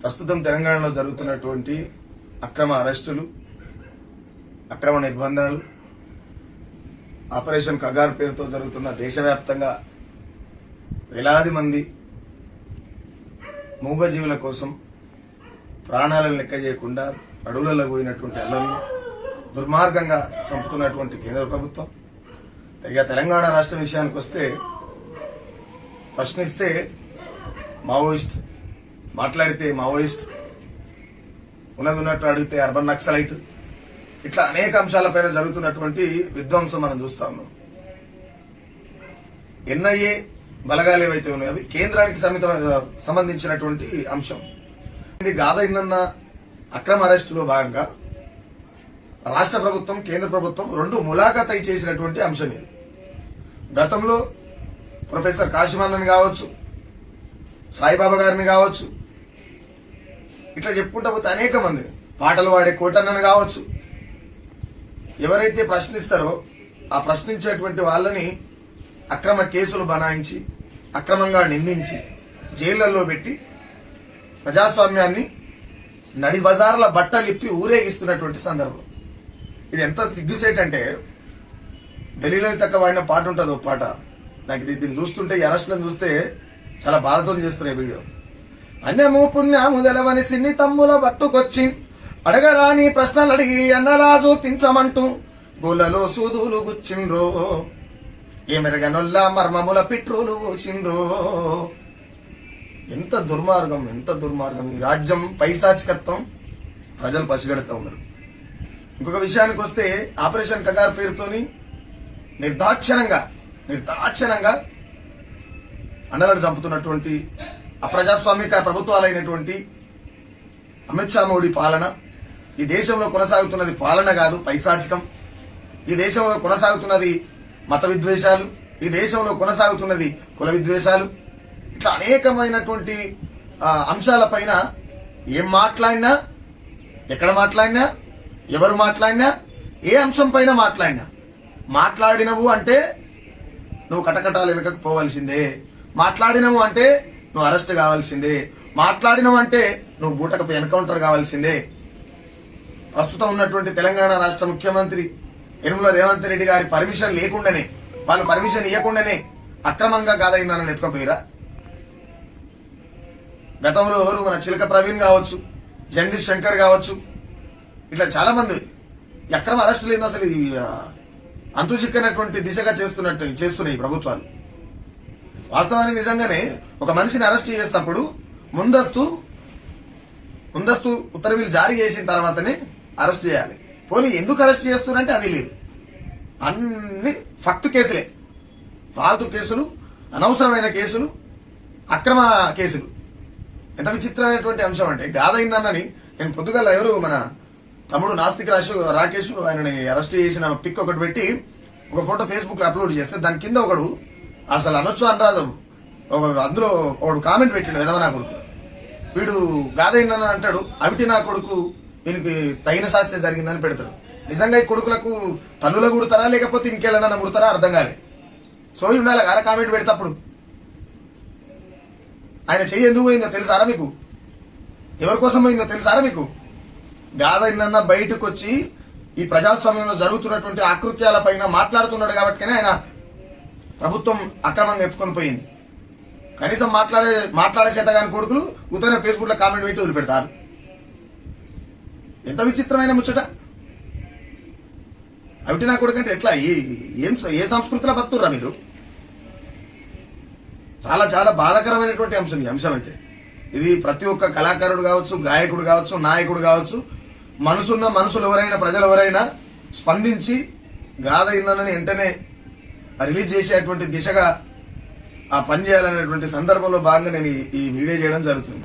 ప్రస్తుతం తెలంగాణలో జరుగుతున్నటువంటి అక్రమ అరెస్టులు అక్రమ నిర్బంధనలు ఆపరేషన్ కగార్ పేరుతో జరుగుతున్న దేశవ్యాప్తంగా వేలాది మంది మూగజీవుల కోసం ప్రాణాలను లెక్క చేయకుండా అడవులలో పోయినటువంటి అల్లలను దుర్మార్గంగా చంపుతున్నటువంటి కేంద్ర ప్రభుత్వం. ఇక తెలంగాణ రాష్ట్రం విషయానికి వస్తే ప్రశ్నిస్తే మావోయిస్ట్ మాట్లాడితే మావోయిస్ట్ ఉన్నది ఉన్నట్టు అడిగితే అర్బన్ నక్సలైట్. ఇట్లా అనేక అంశాలపైన జరుగుతున్నటువంటి విధ్వంసం మనం చూస్తా ఉన్నాం. ఎన్ఐఏ బలగాలు ఏవైతే ఉన్నాయో అవి కేంద్రానికి సమిత సంబంధించినటువంటి అంశం. ఇది గాదైనన్న అక్రమ అరెస్టులో భాగంగా రాష్ట్ర ప్రభుత్వం కేంద్ర ప్రభుత్వం రెండు ములాఖతై చేసినటువంటి అంశం ఇది. గతంలో ప్రొఫెసర్ కాశీమన్నని కావచ్చు సాయిబాబా గారిని కావచ్చు. ఇట్లా చెప్పుకుంటా పోతే అనేక మంది. పాటలు పాడే కోటన్నను కావచ్చు. ఎవరైతే ప్రశ్నిస్తారో ఆ ప్రశ్నించేటువంటి వాళ్ళని అక్రమ కేసులు బనాయించి అక్రమంగా నిందించి జైళ్ళలో పెట్టి ప్రజాస్వామ్యాన్ని నడి బజార్ల బట్టలిప్పి ఊరేగిస్తున్నటువంటి సందర్భం. ఇది ఎంత సిగ్గుసేట్ అంటే ఢిల్లీలో తక్క వాడిన పాట ఉంటుంది ఒక పాట. నాకు ఇది దీన్ని చూస్తుంటే ఈ అరెస్టులను చూస్తే చాలా బాధతో చేస్తున్నాయి వీడియో. అన్యము పుణ్యము తెలవని సిన్ని తమ్ముల పట్టుకొచ్చి అడగరాని ప్రశ్నలు అడిగి అన్నలా చూపించమంటూ గోలలో సూదులు గుచ్చిండ్రో ఏమెరగనొల్ల మర్మముల పిట్రోలు పోసిండ్రో ఎంత దుర్మార్గం ఎంత దుర్మార్గం. ఈ రాజ్యం పైశాచికత్వం ప్రజలు పసిగడుతూ ఉన్నారు. ఇంకొక విషయానికి వస్తే ఆపరేషన్ కగార్ పేరుతోని నిర్దాక్షణంగా నిర్దాక్షణంగా అండలను చంపుతున్నటువంటి అప్రజాస్వామిక ప్రభుత్వాలైనటువంటి అమిత్ షా మోడీ పాలన ఈ దేశంలో కొనసాగుతున్నది పాలన కాదు పైశాచికం. ఈ దేశంలో కొనసాగుతున్నది మత విద్వేషాలు ఈ దేశంలో కొనసాగుతున్నది కుల విద్వేషాలు. ఇట్లా అనేకమైనటువంటి అంశాలపైన ఏం మాట్లాడినా ఎక్కడ మాట్లాడినా ఎవరు మాట్లాడినా ఏ అంశం పైన మాట్లాడినా మాట్లాడినవు అంటే నువ్వు కటకటాలు వెనుకకు పోవాల్సిందే. మాట్లాడినవు అంటే నువ్వు అరెస్ట్ కావాల్సిందే. మాట్లాడినవు అంటే నువ్వు బూటకపు ఎన్కౌంటర్ కావాల్సిందే. ప్రస్తుతం ఉన్నటువంటి తెలంగాణ రాష్ట్ర ముఖ్యమంత్రి యనుమల రేవంత్ రెడ్డి గారి పర్మిషన్ లేకుండానే వాళ్ళు పర్మిషన్ ఇవ్వకుండానే అక్రమంగా కాదైందని ఎత్తుకపోయిరా గతంలో ఎవరు మన చిలక ప్రవీణ్ కావచ్చు జంగీష్ శంకర్ కావచ్చు ఇట్లా చాలా మంది అక్రమ అరెస్టులు ఏందో అసలు ఈ, అంతు చిక్కనటువంటి దిశగా చేస్తున్నట్టు చేస్తున్నాయి ప్రభుత్వాలు. వాస్తవానికి నిజంగానే ఒక మనిషిని అరెస్ట్ చేసినప్పుడు ముందస్తు ముందస్తు ఉత్తర్వులు జారీ చేసిన తర్వాతనే అరెస్ట్ చేయాలి. పోనీ ఎందుకు అరెస్ట్ చేస్తున్నారంటే అది లేదు. అన్ని ఫక్తు కేసులే. ఫాల్తు కేసులు అనవసరమైన కేసులు అక్రమ కేసులు. ఎంత విచిత్రమైనటువంటి అంశం అంటే గాదైందన్నని నేను పొద్దుగల ఎవరు మన తమ్ముడు నాస్తిక్ రాశు రాకేష్ ఆయనని అరెస్ట్ చేసిన పిక్ ఒకటి పెట్టి ఒక ఫోటో ఫేస్బుక్లో అప్లోడ్ చేస్తే దాని కింద ఒకడు అసలు అనొచ్చు అనరాదు. ఒక అందులో ఒకడు కామెంట్ పెట్టాడు విధవ నా కొడుకు. వీడు గాదైందని అంటాడు అవిటి నా కొడుకు వీనికి తగిన శాస్త్రి జరిగిందని పెడతాడు. నిజంగా ఈ కొడుకులకు తల్లుల కుడతారా లేకపోతే ఇంకెళ్ళనన్నా కుడతారా అర్థం కాలే. సోయి ఉండాలి గారా కామెంట్ పెడతప్పుడు. ఆయన చెయ్యి ఎందుకు పోయిందో తెలుసారా మీకు? ఎవరి కోసం పోయిందో తెలుసారా మీకు? గాదైందన్న బయటకు వచ్చి ఈ ప్రజాస్వామ్యంలో జరుగుతున్నటువంటి ఆకృత్యాల పైన మాట్లాడుతున్నాడు కాబట్టి ఆయన ప్రభుత్వం అక్రమంగా ఎత్తుకొని పోయింది. కనీసం మాట్లాడే మాట్లాడే చేత కాని కొడుకులు ఉత్తర ఫేస్బుక్లో కామెంట్ పెట్టి వదిలిపెడతారు. ఎంత విచిత్రమైన ముచ్చట. అవిటి నా కొడుకంటే ఎట్లా? ఏం ఏ సంస్కృతిలో బతుర్రా మీరు? చాలా చాలా బాధాకరమైనటువంటి అంశం ఈ అంశం అయితే. ఇది ప్రతి ఒక్క కళాకారుడు కావచ్చు గాయకుడు కావచ్చు నాయకుడు కావచ్చు మనసున్న మనసులు ఎవరైనా ప్రజలు ఎవరైనా స్పందించి గాథ వెంటనే రిలీజ్ చేసేటువంటి దిశగా ఆ పని చేయాలనేటువంటి సందర్భంలో భాగంగా నేను ఈ- ఈ వీడియో చేయడం జరుగుతుంది.